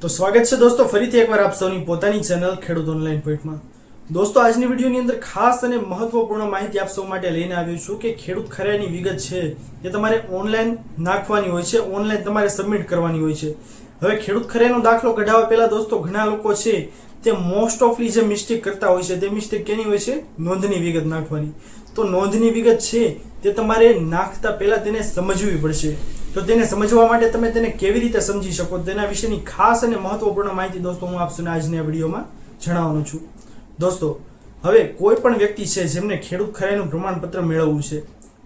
તો સ્વાગત છે દોસ્તો, ફરીથી એકવાર આપ સૌની પોતાની ચેનલ ખેડૂત ઓનલાઈન પોઈન્ટમાં દોસ્તો, આજની વિડીયોની અંદર ખાસ અને મહત્વપૂર્ણ માહિતી આપ સૌ માટે લઈને આવ્યો છું કે ખેડૂત ખરાઈની વિગત છે એ તમારે ઓનલાઈન નાખવાની હોય છે ઓનલાઈન તમારે સબમિટ કરવાની હોય છે. હવે ખેડૂત ખરાઈનો દાખલો કઢાવવા પહેલા દોસ્તો, ઘણા લોકો છે તે મોસ્ટ ઓફલી જે મિસ્ટેક કરતા હોય છે, તે મિસ્ટેક કેની હોય છે? નોંધની વિગત નાખવાની. તો નોંધની વિગત છે તે તમારે નાખતા પહેલા તેને સમજવી પડશે. તો તેને સમજવા માટે તમે તેને કેવી રીતે સમજી શકો? તેના વિશેની ખાસ અને મહત્વપૂર્ણ માહિતી દોસ્તો હું આપશું આજના વિડીયોમાં જણાવવાનું છું. દોસ્તો, હવે કોઈ પણ વ્યક્તિ છે જેમને ખેડૂત ખરાઈનું પ્રમાણપત્ર મેળવવું છે,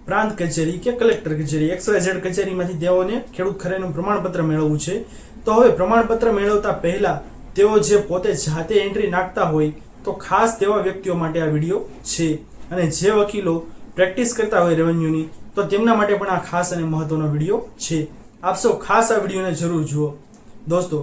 પ્રાંત કચેરી કે કલેક્ટર કચેરી એક્સવાયઝેડ કચેરીમાંથી તેઓને ખેડૂત ખરાઈનું પ્રમાણપત્ર મેળવવું છે, તો હવે પ્રમાણપત્ર મેળવતા પહેલા તેઓ જે પોતે જાતે એન્ટ્રી નાખતા હોય, તો ખાસ તેવા વ્યક્તિઓ માટે આ વીડિયો છે. અને જે વકીલો પ્રેક્ટિસ કરતા હોય રેવન્યુની તો તેમના માટે પણ આ ખાસ અને મહત્વનો વીડિયો છે. આપ સૌ ખાસ આ વિડીયોને જરૂર જુઓ. દોસ્તો,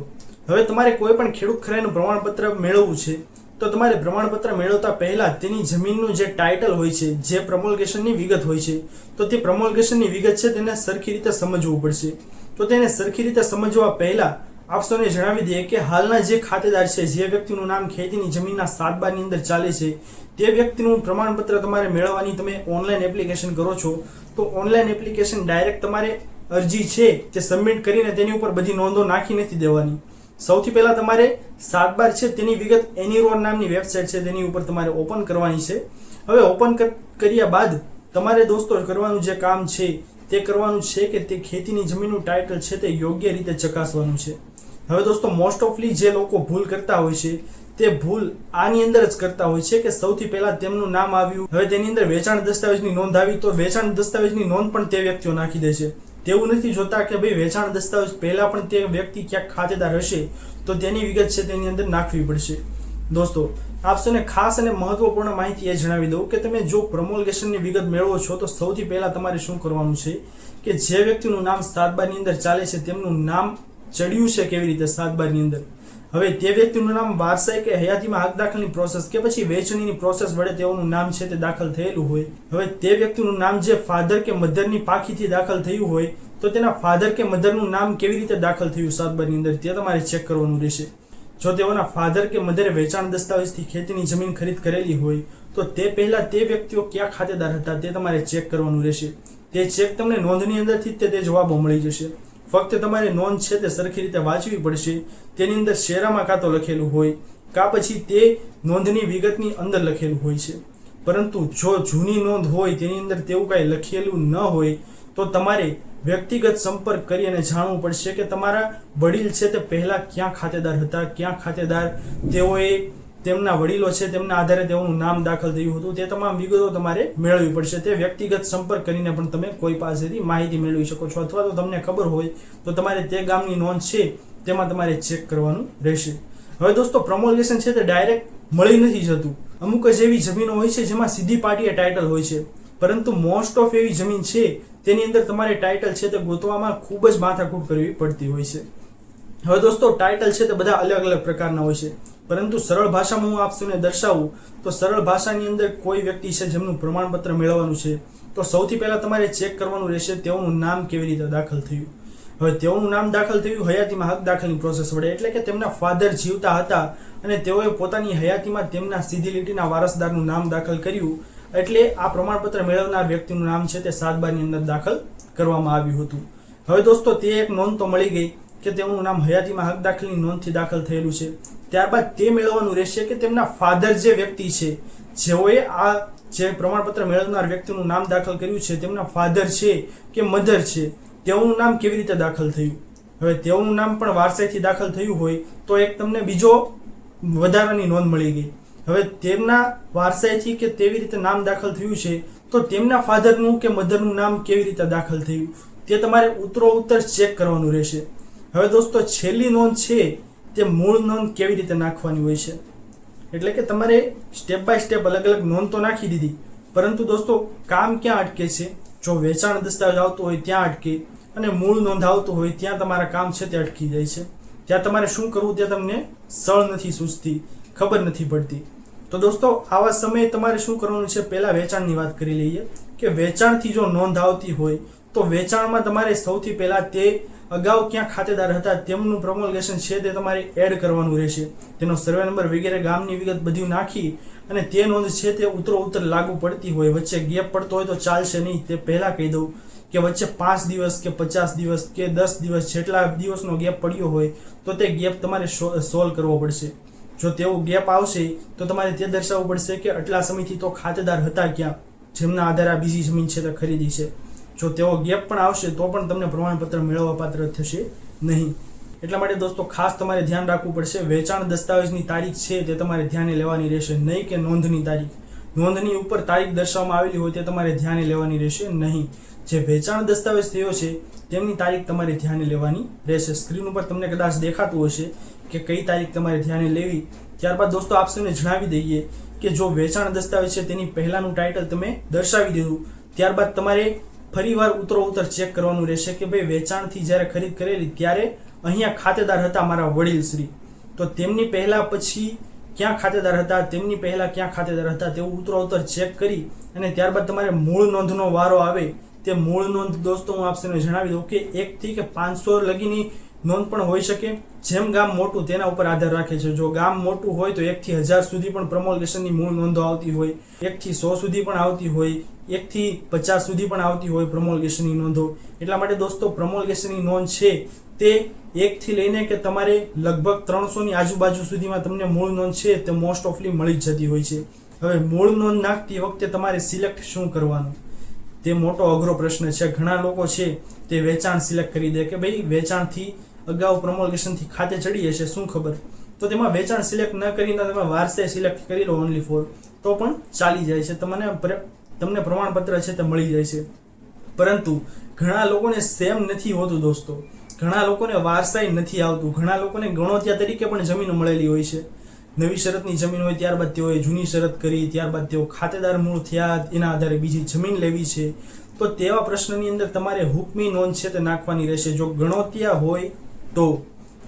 હવે તમારે કોઈ પણ ખેડૂત ખરાઈનું પ્રમાણપત્ર મેળવવું છે, તો તમારે પ્રમાણપત્ર મેળવતા પહેલાં તેની જમીનનું જે ટાઇટલ હોય છે, જે પ્રમોલગેશનની વિગત હોય છે, તો તે પ્રમોલગેશનની વિગત છે તેને સરખી રીતે સમજવું પડશે. તો તેને સરખી રીતે સમજવા પહેલા આપ સૌને જણાવી દઈએ કે હાલના જે ખાતેદાર છે, જે વ્યક્તિનું નામ ખેતીની જમીનના સાતબારની અંદર ચાલે છે, તે વ્યક્તિનું પ્રમાણપત્ર તમારે મેળવવાની તમે ઓનલાઈન એપ્લિકેશન કરો છો, તો ઓનલાઈન એપ્લિકેશન ડાયરેક્ટ તમારે અરજી છે તે સબમિટ કરીને તેની ઉપર બધી નોંધો નાખી નથી દેવાની. સૌથી પહેલાં તમારે સાત બાર છે તેની વિગત એનીરોન નામની વેબસાઇટ છે તેની ઉપર તમારે ઓપન કરવાની છે. હવે ઓપન કર્યા બાદ તમારે દોસ્તો, કરવાનું જે કામ છે તે કરવાનું છે કે તે ખેતીની જમીનનું ટાઇટલ છે તે યોગ્ય રીતે ચકાસવાનું છે. હવે દોસ્તો મોસ્ટ ઓફલી જે લોકો ભૂલ કરતા હોય છે, તે ભૂલ આની અંદર જ કરતા હોય છે કે સૌથી પહેલા તેમનું નામ આવ્યું, હવે તેની અંદર વેચાણ દસ્તાવેજની નોંધ આવી તો વેચાણ દસ્તાવેજની નોંધ પણ તે વ્યક્તિઓ નાખી દે છે. તેવું નથી જોતા કે ભાઈ વેચાણ દસ્તાવેજ પહેલા પણ તે વ્યક્તિ ક્યાંક ખાતેદાર હશે, તો તેની વિગત છે તેની અંદર નાખવી પડશે. દોસ્તો આપ ખાસ અને મહત્વપૂર્ણ માહિતી એ જણાવી દઉં કે તમે જો પ્રમોલગેશનની વિગત મેળવો છો, તો સૌથી પહેલાં તમારે શું કરવાનું છે કે જે વ્યક્તિનું નામ સાતબારની અંદર ચાલે છે, તેમનું નામ ચડ્યું છે કેવી રીતે સાતબારની અંદર? હવે તે વ્યક્તિનું નામ વારસાઈ કે હયાતીમાં હક દાખલની પ્રોસેસ કે પછી વેચણીની પ્રોસેસ વડે તેઓનું નામ છે તે દાખલ થયેલું હોય. હવે તે વ્યક્તિનું નામ જે ફાધર કે મધરની પાખીથી દાખલ થયું હોય, તો તેના ફાધર કે મધરનું નામ કેવી રીતે દાખલ થયું સાતબારની અંદર, તે તમારે ચેક કરવાનું રહેશે. જો તેઓના ફાધર કે મધરે વેચાણ દસ્તાવેજથી ખેતીની જમીન ખરીદ કરેલી હોય, તો તે પહેલાં તે વ્યક્તિઓ ક્યાં ખાતેદાર હતા તે તમારે ચેક કરવાનું રહેશે. તે ચેક તમને નોંધની અંદરથી જ તે જવાબો મળી જશે. ફક્ત તમારે નોંધ છે તે સરખી રીતે વાંચવી પડશે. તેની અંદર શેરામાં કાં તો લખેલું હોય, કાં પછી તે નોંધની વિગતની અંદર લખેલું હોય છે. પરંતુ જો જૂની નોંધ હોય તેની અંદર તેવું કાંઈ લખેલું ન હોય, તો તમારે વ્યક્તિગત સંપર્ક કરી અને જાણવું પડશે કે તમારા વડીલ છે તે પહેલાં ક્યાં ખાતેદાર હતા, ક્યાં ખાતેદાર તેઓએ તેમના વડીલો છે તેમના આધારે તેઓનું નામ દાખલ થયું હતું, તે તમામ વિગતો તમારે મેળવવી પડશે. તે વ્યક્તિગત સંપર્ક કરીને પણ તમે કોઈ પાસેથી માહિતી મેળવી શકો છો. અથવા તો તમને ખબર હોય તો તમારે તે ગામની નોંધ છે તેમાં તમારે ચેક કરવાનું રહેશે. હવે દોસ્તો પ્રમોલ્ગેશન છે તે ડાયરેક્ટ મળી નથી જતું. અમુક જ એવી જમીનો હોય છે જેમાં સીધી પાર્ટીએ ટાઇટલ હોય છે. પરંતુ મોસ્ટ ઓફ એવી જમીન છે તેની અંદર તમારે ટાઇટલ છે તે ગોતવામાં ખૂબ જ માથાકૂટ કરવી પડતી હોય છે. હવે દોસ્તો ટાઇટલ છે તે બધા અલગ અલગ પ્રકારના હોય છે. પરંતુ સરળ ભાષામાં હું આપ સૌને દર્શાવું, તો સરળ ભાષાની અંદર કોઈ વ્યક્તિ છે જેમનું પ્રમાણપત્ર મેળવવાનું છે, તો સૌથી પહેલાં તમારે ચેક કરવાનું રહેશે તેઓનું નામ કેવી રીતે દાખલ થયું. હવે તેઓનું નામ દાખલ થયું હયાતીમાં હક દાખલની પ્રોસેસ વડે, એટલે કે તેમના ફાધર જીવતા હતા અને તેઓએ પોતાની હયાતીમાં તેમના સીધી લીટીના વારસદારનું નામ દાખલ કર્યું એટલે આ પ્રમાણપત્ર મેળવનાર વ્યક્તિનું નામ છે તે સાતબારની અંદર દાખલ કરવામાં આવ્યું હતું. હવે દોસ્તો, તે એક નોંધ તો મળી ગઈ કે તેમનું નામ હયાતીમાં હક દાખલની નોંધથી દાખલ થયેલું છે. ત્યારબાદ તે મેળવવાનું રહેશે કે તેમના ફાધર જે વ્યક્તિ છે, જેઓએ આ જે પ્રમાણપત્ર મેળવનાર વ્યક્તિનું નામ દાખલ કર્યું છે, તેમના ફાધર છે કે મધર છે, તેઓનું નામ કેવી રીતે દાખલ થયું? હવે તેઓનું નામ પણ વારસાઈથી દાખલ થયું હોય તો એક તમને બીજો વધારાની નોંધ મળી ગઈ. હવે તેમના વારસાઈથી કે તેવી રીતે નામ દાખલ થયું છે, તો તેમના ફાધરનું કે મધરનું નામ કેવી રીતે દાખલ થયું, તે તમારે ઉત્તરો ઉત્તર ચેક કરવાનું રહેશે. હવે દોસ્તો, છેલ્લી નોંધ છે, તે મૂળ નોંધ કેવી રીતે નાખવાની હોય છે? એટલે કે તમારે સ્ટેપ બાય સ્ટેપ અલગ અલગ નોંધ તો નાખી દીધી, પરંતુ દોસ્તો, કામ ક્યાં અટકે છે? જો વેચાણ દસ્તાવેજ આવતો હોય ત્યાં અટકે, અને મૂળ નોંધ આવતું હોય ત્યાં તમારા કામ છે તે અટકી જાય છે. ત્યાં તમારે શું કરવું તે તમને સળ નથી સૂચતી ખબર નથી પડતી. તો દોસ્તો, આવા સમયે તમારે શું કરવાનું છે? પહેલાં વેચાણની વાત કરી લઈએ કે વેચાણથી જો નોંધ આવતી હોય, તો વેચાણમાં તમારે સૌથી પહેલાં તે અગાઉ ક્યાં ખાતેદાર હતા, તેમનું પ્રમોલગેશન છે તે તમારે એડ કરવાનું રહેશે. તેનો સર્વે નંબર વગેરે, ગામની વિગત બધું નાખી અને તે નોંધ છે તે ઉતરો ઉત્તર લાગુ પડતી હોય. વચ્ચે ગેપ પડતો હોય તો ચાલશે નહીં. તે પહેલાં કહી દઉં કે વચ્ચે પાંચ દિવસ કે પચાસ દિવસ કે દસ દિવસ જેટલા દિવસનો ગેપ પડ્યો હોય, તો તે ગેપ તમારે સોલ્વ કરવો પડશે. જો તેવો ગેપ આવશે, તો તમારે તે દર્શાવવું પડશે કે આટલા સમયથી તો ખાતેદાર હતા ક્યાં? જેમના આધારે આ બીજી જમીન છે તે ખરીદી છે. જો તેવો ગેપ પણ આવશે, તો પણ તમને પ્રમાણપત્ર મેળવવા પાત્ર થશે નહીં. એટલા માટે દોસ્તો, ખાસ તમારે ધ્યાન રાખવું પડશે, વેચાણ દસ્તાવેજની તારીખ છે તે તમારે ધ્યાને લેવાની રહેશે નહીં કે નોંધની તારીખ. નોંધની ઉપર તારીખ દર્શાવવામાં આવેલી હોય તે તમારે ધ્યાને લેવાની રહેશે નહીં. જે વેચાણ દસ્તાવેજ થયો છે, તેમની તારીખ તમારે ધ્યાને લેવાની રહેશે. સ્ક્રીન ઉપર તમને કદાચ દેખાતું હશે કે કઈ તારીખ તમારે ધ્યાને લેવી, ત્યારબાદ દોસ્તો આપ સૌને જણાવી દઈએ કે જો વેચાણ દસ્તાવેજ છે તેની પહેલાનું ટાઇટલ તમે દર્શાવી દીધું, ત્યારબાદ તમારે ફરીવાર ઉતરો ઉતર ચેક કરવાનું રહેશે કે ભાઈ વેચાણથી જ્યારે ખરીદ કરેલી ત્યારે અહીંયા ખાતેદાર હતા મારા વડીલશ્રી તો તેમની પહેલાં પછી ક્યાં ખાતેદાર હતા, તેમની પહેલાં ક્યાં ખાતેદાર હતા તેવું ઉતરો ઉતર ચેક કરી અને ત્યારબાદ તમારે મૂળ નોંધનો વારો આવે તે મૂળ નોંધ દોસ્તો હું આપશે જણાવી દઉં કે એકથી કે પાંચસો લગીની નોંધ પણ હોઈ શકે. જેમ ગામ મોટું તેના ઉપર આધાર રાખે છે. જો ગામ મોટું હોય તો એકથી હજાર સુધી પણ પ્રમોલગેશનની મૂળ નોંધો આવતી હોય. એકથી સો સુધી પણ આવતી હોય. એકથી પચાસ સુધી પણ આવતી હોય પ્રમોલગેશનની નોંધો. એટલા માટે દોસ્તો, પ્રમોલગેશનની નોંધ છે તે એકથી લઈને કે તમારે લગભગ ત્રણસોની આજુબાજુ સુધીમાં તમને મૂળ નોંધ છે તે મોસ્ટ ઓફલી મળી જ જતી હોય છે. હવે મૂળ નોંધ નાખતી વખતે તમારે સિલેક્ટ શું કરવાનું? તે મોટો અઘરો પ્રશ્ન છે. ઘણા લોકો છે તે વેચાણ સિલેક્ટ કરી દે કે ભાઈ વેચાણથી અગાઉ પ્રમોલગેશનથી ખાતે ચડી હશે, શું ખબર? તો તેમાં વેચાણ સિલેક્ટ ન કરીને તમે વારસે સિલેક્ટ કરી લો ઓનલી ફોર તો પણ ચાલી જાય છે. તમને તમને પ્રમાણપત્ર છે તે મળી જાય છે. પરંતુ ઘણા લોકોને સેમ નથી હોતું દોસ્તો. ઘણા લોકોને વારસાઈ નથી આવતું. ઘણા લોકોને ગણોત્યા તરીકે પણ જમીનો મળેલી હોય છે. નવી શરતની જમીન હોય ત્યારબાદ તેઓએ જૂની શરત કરી, ત્યારબાદ તેઓ ખાતેદાર મૂળ થયા, એના આધારે બીજી જમીન લેવી છે. તો તેવા પ્રશ્નની અંદર તમારે હુકમી નોંધ છે તે નાખવાની રહેશે. જો ગણોતિયા હોય તો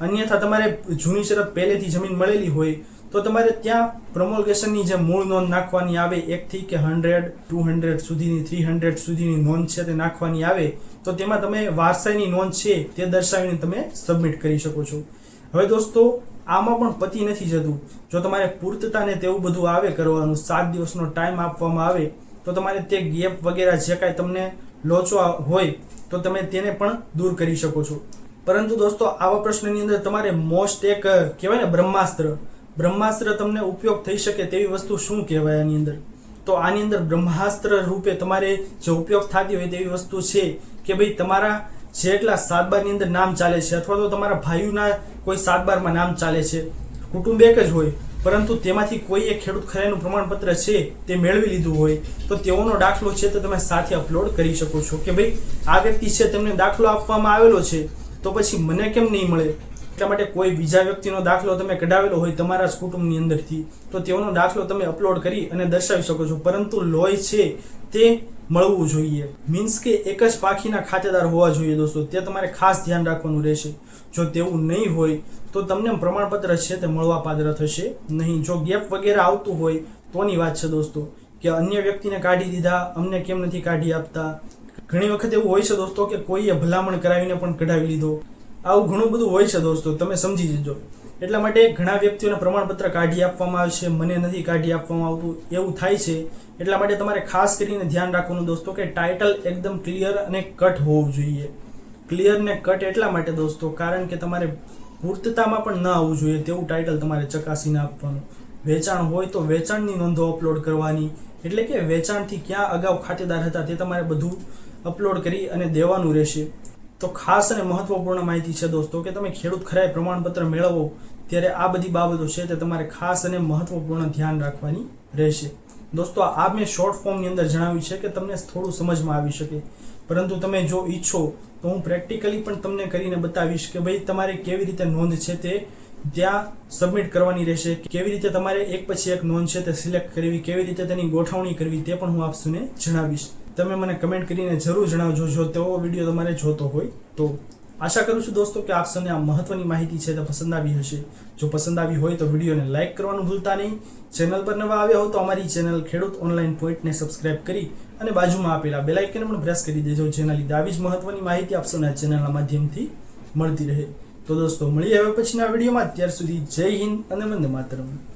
અન્યથા તમારે જૂની શરત પહેલેથી જમીન મળેલી હોય તો તમારે ત્યાં પ્રમોલગેશનની જે મૂળ નોંધ નાખવાની આવે, એકથી કે હંડ્રેડ ટુ હંડ્રેડ સુધીની થ્રી હંડ્રેડ સુધીની નોંધ છે તે નાખવાની આવે, તો તેમાં તમે વારસાઈની નોંધ છે તે દર્શાવીને તમે સબમિટ કરી શકો છો. હવે દોસ્તો, આમાં પણ પતિ નથી જતું. જો તમારે પૂર્તતા ને તેવું બધું આવે કરવાનું, સાત દિવસનો ટાઈમ આપવામાં આવે, તો તમારે તે ગેપ વગેરે જે કાંઈ તમને લોચો હોય, તો તમે તેને પણ દૂર કરી શકો છો. પરંતુ દોસ્તો, આવા પ્રશ્નની અંદર તમારે મોસ્ટ એક કહેવાય ને, બ્રહ્માસ્ત્ર. બ્રહ્માસ્ત્ર તમને ઉપયોગ થઈ શકે તેવી વસ્તુ શું કહેવાય આની અંદર? તો આની અંદર બ્રહ્માસ્ત્ર રૂપે તમારે જે ઉપયોગ થતી હોય તેવી વસ્તુ છે કે ભાઈ તમારા જેટલા સાતબારની અંદર નામ ચાલે છે અથવા તો તમારા ભાઈઓના કોઈ સાતબારમાં નામ ચાલે છે. કુટુંબ એક જ હોય, પરંતુ તેમાંથી કોઈ એક ખેડૂત ખરાઈનું પ્રમાણપત્ર છે તે મેળવી લીધું હોય, તો તેઓનો દાખલો છે તે તમે સાથે અપલોડ કરી શકો છો કે ભાઈ આ વ્યક્તિ છે તેમને દાખલો આપવામાં આવેલો છે. તો પછી મને કેમ નહીં મળે? એટલા માટે કોઈ બીજા વ્યક્તિનો દાખલો તમે કઢાવેલો હોય તમારા જ કુટુંબની અંદરથી, તો તેઓનો દાખલો તમે અપલોડ કરી અને દર્શાવી શકો છો. પરંતુ લોહી છે તે મળવું જોઈએ. મીન્સ કે એક જ પાખીના ખાતેદાર હોવા જોઈએ દોસ્તો. તે તમારે ખાસ ધ્યાન રાખવાનું રહેશે. જો તેવું નહીં હોય, તો તમને પ્રમાણપત્ર છે તે મળવા પાત્ર થશે નહીં. જો ગેપ વગેરે આવતું હોય તોની વાત છે દોસ્તો, કે અન્ય વ્યક્તિને કાઢી દીધા, અમને કેમ નથી કાઢી આપતા? ઘણી વખત એવું હોય છે દોસ્તો કે કોઈએ ભલામણ કરાવીને પણ કઢાવી લીધો. આવું ઘણું બધું હોય છે દોસ્તો, તમે સમજી જજો. એટલા માટે ઘણા વ્યક્તિઓને પ્રમાણપત્ર કાઢી આપવામાં આવે છે મને નથી કાઢી આપવામાં આવતું, એવું થાય છે. એટલા માટે તમારે ખાસ કરીને ધ્યાન રાખવાનું દોસ્તો કે ટાઇટલ એકદમ ક્લિયર અને કટ હોવું જોઈએ. ક્લિયર ને કટ એટલા માટે દોસ્તો, કારણ કે તમારે પૂર્તતામાં પણ ન આવવું જોઈએ, તેવું ટાઇટલ તમારે ચકાસીને આપવાનું. વેચાણ હોય તો વેચાણની નોંધો અપલોડ કરવાની. એટલે કે વેચાણથી ક્યાં અગાઉ ખાતેદાર હતા તે તમારે બધું અપલોડ કરી અને દેવાનું રહેશે. તો ખાસ અને મહત્વપૂર્ણ માહિતી છે દોસ્તો કે તમે ખેડૂત ખરાઈ પ્રમાણપત્ર મેળવો ત્યારે આ બધી બાબતો છે તે તમારે ખાસ અને મહત્વપૂર્ણ ધ્યાન રાખવાની રહેશે. દોસ્તો, આ મેં શોર્ટ ફોર્મની અંદર જણાવ્યું છે કે તમને થોડું સમજમાં આવી શકે. પરંતુ તમે જો ઈચ્છો તો હું પ્રેક્ટિકલી પણ તમને કરીને બતાવીશ કે ભાઈ તમારે કેવી રીતે નોંધ છે તે ત્યાં સબમિટ કરવાની રહેશે. કેવી રીતે તમારે એક પછી એક નોંધ છે તે સિલેક્ટ કરવી, કેવી રીતે તેની ગોઠવણી કરવી તે પણ હું આપસુને જણાવીશ. તમે મને કમેન્ટ કરીને જરૂર જણાવજો. જો તેવો વીડિયો તમારે જોતો હોય તો આશા કરું છું દોસ્તો કે આપ સૌને આ મહત્વની માહિતી છે તે પસંદ આવી હશે. જો પસંદ આવી હોય તો વિડીયોને લાઇક કરવાનું ભૂલતા નહીં. ચેનલ પર નવા આવ્યા હો તો અમારી ચેનલ ખેડૂત ઓનલાઈન પોઈન્ટને સબસ્ક્રાઇબ કરી અને બાજુમાં આપેલા બે આઇકન પણ પ્રેસ કરી દેજો જેના લીધે આવી જ મહત્વની માહિતી આપ સૌને આ ચેનલના માધ્યમથી મળતી રહે. તો દોસ્તો, મળીએ હવે પછીના વિડીયોમાં. ત્યાર સુધી જય હિન્દ અને વંદે માતરમ.